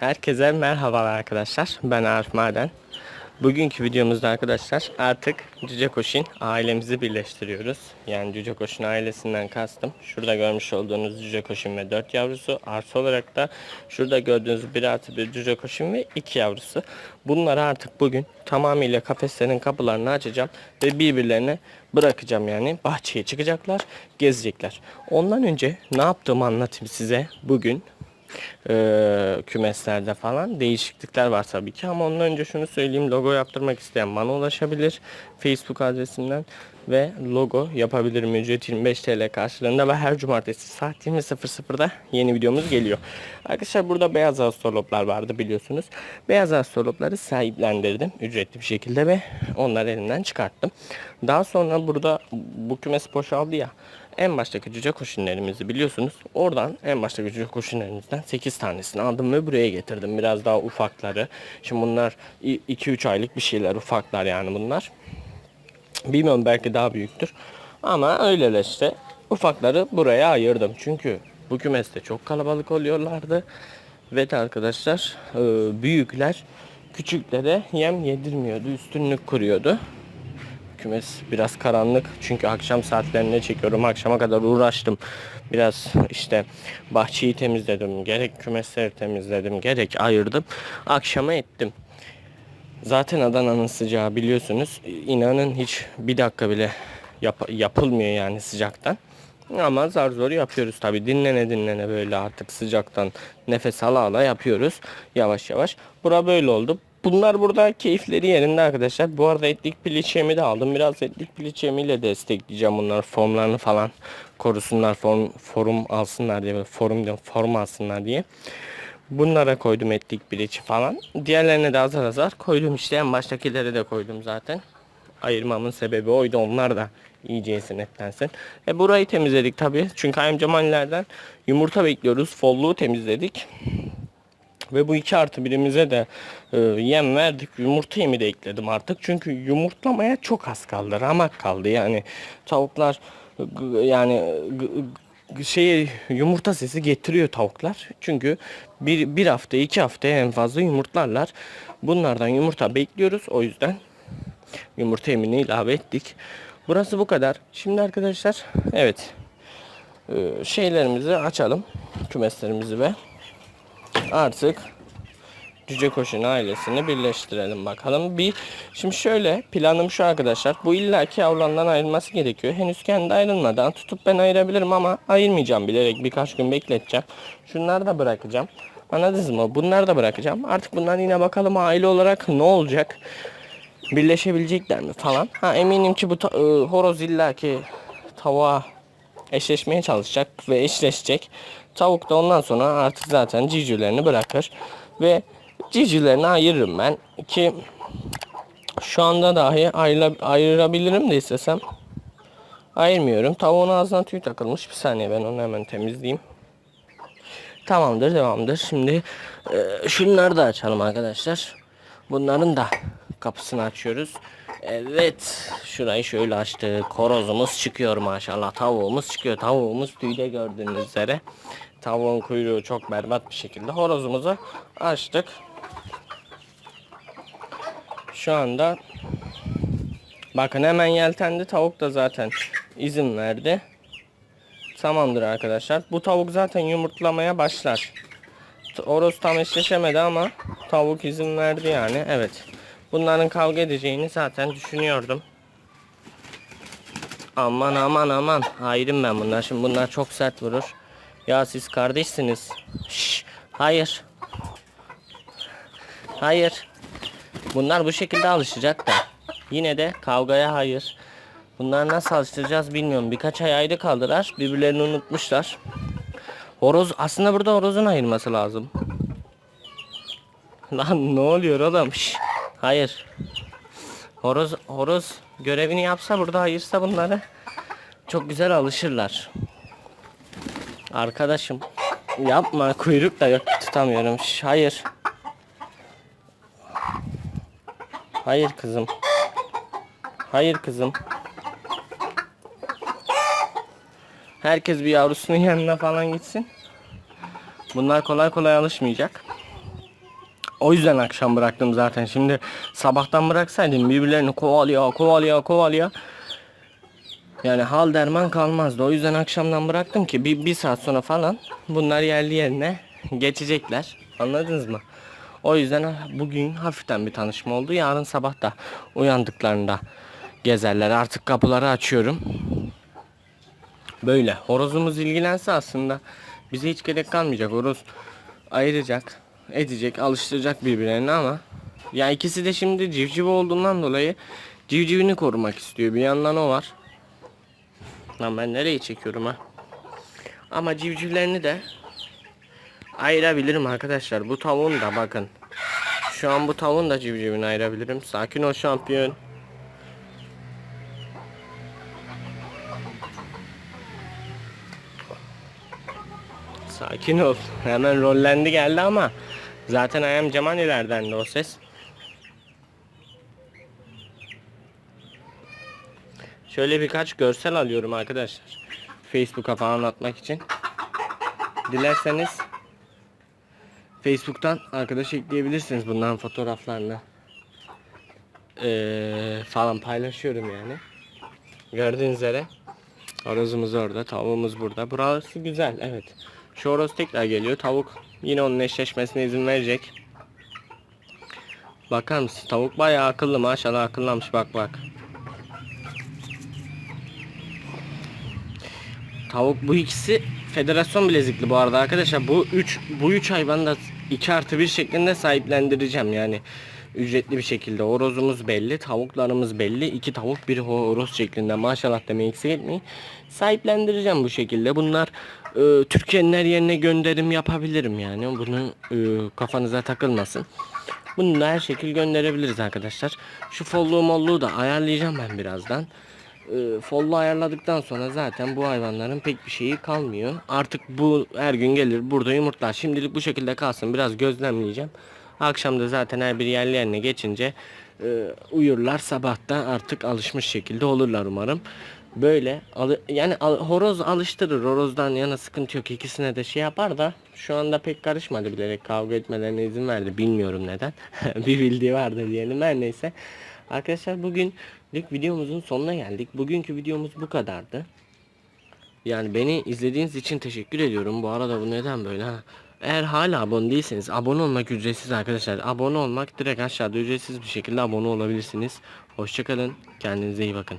Herkese merhabalar arkadaşlar. Ben Arif Maden. Bugünkü videomuzda arkadaşlar artık Cüce Koşin ailemizi birleştiriyoruz. Yani Cüce Koşin ailesinden kastım. Şurada görmüş olduğunuz Cüce Koşin ve 4 yavrusu. Artı olarak da şurada gördüğünüz 1 artı 1 Cüce Koşin ve 2 yavrusu. Bunları artık bugün tamamıyla kafeslerin kapılarını açacağım. Ve birbirlerine bırakacağım yani. Bahçeye çıkacaklar, gezecekler. Ondan önce ne yaptığımı anlatayım size bugün e, kümeslerde falan değişiklikler var tabii ki ama ondan önce şunu söyleyeyim logo yaptırmak isteyen bana ulaşabilir Facebook adresinden ve logo yapabilirim ücret 25 TL karşılığında ve her cumartesi saat 20.00'da yeni videomuz geliyor. Arkadaşlar burada beyaz astroloplar vardı biliyorsunuz. Beyaz astrolopları sahiplendirdim ücretli bir şekilde ve onları elimden çıkarttım. Daha sonra burada bu kümes boşaldı ya en baştaki cüce koşunlarımızı biliyorsunuz. Oradan en baştaki cüce koşunlarımızdan 8 tanesini aldım ve buraya getirdim. Biraz daha ufakları. Şimdi bunlar 2-3 aylık bir şeyler ufaklar yani bunlar. Bilmiyorum belki daha büyüktür. Ama öyle işte. Ufakları buraya ayırdım. Çünkü bu kümeste çok kalabalık oluyorlardı. Ve de arkadaşlar e, büyükler küçüklere yem yedirmiyordu. Üstünlük kuruyordu. Kümes biraz karanlık çünkü akşam saatlerinde çekiyorum. Akşama kadar uğraştım. Biraz işte bahçeyi temizledim. Gerek kümesleri temizledim. Gerek ayırdım. Akşama ettim. Zaten Adana'nın sıcağı biliyorsunuz. İnanın hiç bir dakika bile yap- yapılmıyor yani sıcaktan. Ama zar zor yapıyoruz tabi dinlene dinlene böyle artık sıcaktan nefes ala ala yapıyoruz yavaş yavaş. Bura böyle oldu. Bunlar burada keyifleri yerinde arkadaşlar. Bu arada etlik piliç yemi de aldım. Biraz etlik piliç yemiyle destekleyeceğim bunlar. Formlarını falan korusunlar. Form, forum alsınlar diye. Forum diyorum. Form alsınlar diye. Bunlara koydum etlik piliçi falan. Diğerlerine de azar azar koydum işte. En baştakilere de koydum zaten. Ayırmamın sebebi oydu. Onlar da iyice esinetlensin. E burayı temizledik tabii. Çünkü ayımcamanilerden yumurta bekliyoruz. Folluğu temizledik. Ve bu iki artı birimize de e, yem verdik. Yumurta yemi de ekledim artık. Çünkü yumurtlamaya çok az kaldı. Ramak kaldı. Yani tavuklar yani şey yumurta sesi getiriyor tavuklar. Çünkü bir, bir hafta iki hafta en fazla yumurtlarlar. Bunlardan yumurta bekliyoruz. O yüzden yumurta yemini ilave ettik. Burası bu kadar. Şimdi arkadaşlar evet e, şeylerimizi açalım. Kümeslerimizi ve artık Cüce Koşun ailesini birleştirelim bakalım. Bir şimdi şöyle planım şu arkadaşlar. Bu illaki yavrularından ayrılması gerekiyor. Henüz kendi ayrılmadan tutup ben ayırabilirim ama ayırmayacağım bilerek birkaç gün bekleteceğim. Şunları da bırakacağım. Anladınız mı? Bunları da bırakacağım. Artık bunlar yine bakalım aile olarak ne olacak? Birleşebilecekler mi falan. Ha eminim ki bu ta- ıı, horoz illaki tavuğa eşleşmeye çalışacak ve eşleşecek. Tavuk da ondan sonra artık zaten civcivlerini bırakır ve civcivlerini ayırırım ben ki şu anda dahi ayrıla, ayırabilirim de istesem ayırmıyorum. Tavuğun ağzına tüy takılmış. Bir saniye ben onu hemen temizleyeyim. Tamamdır devamdır. Şimdi e, şunları da açalım arkadaşlar. Bunların da kapısını açıyoruz. Evet. Şurayı şöyle açtık. Korozumuz çıkıyor maşallah. Tavuğumuz çıkıyor. Tavuğumuz tüyde gördüğünüz üzere. Tavuğun kuyruğu çok berbat bir şekilde. Horozumuzu açtık. Şu anda bakın hemen yeltendi. Tavuk da zaten izin verdi. Tamamdır arkadaşlar. Bu tavuk zaten yumurtlamaya başlar. Horoz tam eşleşemedi ama tavuk izin verdi yani. Evet. Bunların kavga edeceğini zaten düşünüyordum. Aman aman aman. Ayrım ben bunlar. Şimdi bunlar çok sert vurur. Ya siz kardeşsiniz. Şş, hayır. Hayır. Bunlar bu şekilde alışacak da. Yine de kavgaya hayır. Bunları nasıl alıştıracağız bilmiyorum. Birkaç ay ayrı kaldılar. Birbirlerini unutmuşlar. Horoz aslında burada horozun ayırması lazım. Lan ne oluyor oğlum? Şş, hayır. Horoz horoz görevini yapsa burada ayırsa bunları çok güzel alışırlar. Arkadaşım yapma kuyruk da yok tutamıyorum. Hayır. Hayır kızım. Hayır kızım. Herkes bir yavrusunun yanına falan gitsin. Bunlar kolay kolay alışmayacak. O yüzden akşam bıraktım zaten. Şimdi sabahtan bıraksaydım birbirlerini kovalıyor, kovalıyor, kovalıyor. Yani hal derman kalmazdı. O yüzden akşamdan bıraktım ki bir, bir saat sonra falan bunlar yerli yerine geçecekler. Anladınız mı? O yüzden bugün hafiften bir tanışma oldu. Yarın sabah da uyandıklarında gezerler. Artık kapıları açıyorum. Böyle. Horozumuz ilgilense aslında bize hiç gerek kalmayacak. Horoz ayıracak, edecek, alıştıracak birbirlerini ama ya ikisi de şimdi civciv olduğundan dolayı civcivini korumak istiyor. Bir yandan o var. Lan ben nereye çekiyorum ha? Ama civcivlerini de ayırabilirim arkadaşlar. Bu tavuğun da bakın. Şu an bu tavuğun da civcivini ayırabilirim. Sakin ol şampiyon. Sakin ol. Hemen rollendi geldi ama zaten ayağım Cemanilerden de o ses. Şöyle birkaç görsel alıyorum arkadaşlar. Facebook'a falan atmak için. Dilerseniz Facebook'tan arkadaş ekleyebilirsiniz bunların fotoğraflarını. Ee, falan paylaşıyorum yani. Gördüğünüz üzere. Horozumuz orada, tavuğumuz burada. Burası güzel, evet. Şu tekrar geliyor. Tavuk yine onun eşleşmesine izin verecek. Bakar mısın? Tavuk bayağı akıllı maşallah akıllanmış bak bak. Tavuk bu ikisi federasyon bilezikli bu arada arkadaşlar. Bu 3 bu 3 hayvanı da 2 artı 1 şeklinde sahiplendireceğim yani. Ücretli bir şekilde horozumuz belli, tavuklarımız belli. iki tavuk bir horoz şeklinde maşallah demeyi eksik etmeyin. Sahiplendireceğim bu şekilde. Bunlar e, Türkiye'nin her yerine gönderim yapabilirim yani. Bunu e, kafanıza takılmasın. Bunu da her şekil gönderebiliriz arkadaşlar. Şu folluğu molluğu da ayarlayacağım ben birazdan e, follu ayarladıktan sonra zaten bu hayvanların pek bir şeyi kalmıyor. Artık bu her gün gelir burada yumurtlar. Şimdilik bu şekilde kalsın. Biraz gözlemleyeceğim. Akşam da zaten her bir yerli yerine geçince e, uyurlar. Sabahta artık alışmış şekilde olurlar umarım. Böyle alı- yani al- horoz alıştırır. Horozdan yana sıkıntı yok. İkisine de şey yapar da şu anda pek karışmadı bilerek kavga etmelerine izin verdi. Bilmiyorum neden. bir bildiği vardı diyelim. Her neyse. Arkadaşlar bugünlük videomuzun sonuna geldik. Bugünkü videomuz bu kadardı. Yani beni izlediğiniz için teşekkür ediyorum. Bu arada bu neden böyle ha? Eğer hala abone değilseniz abone olmak ücretsiz arkadaşlar. Abone olmak direkt aşağıda ücretsiz bir şekilde abone olabilirsiniz. Hoşçakalın. Kendinize iyi bakın.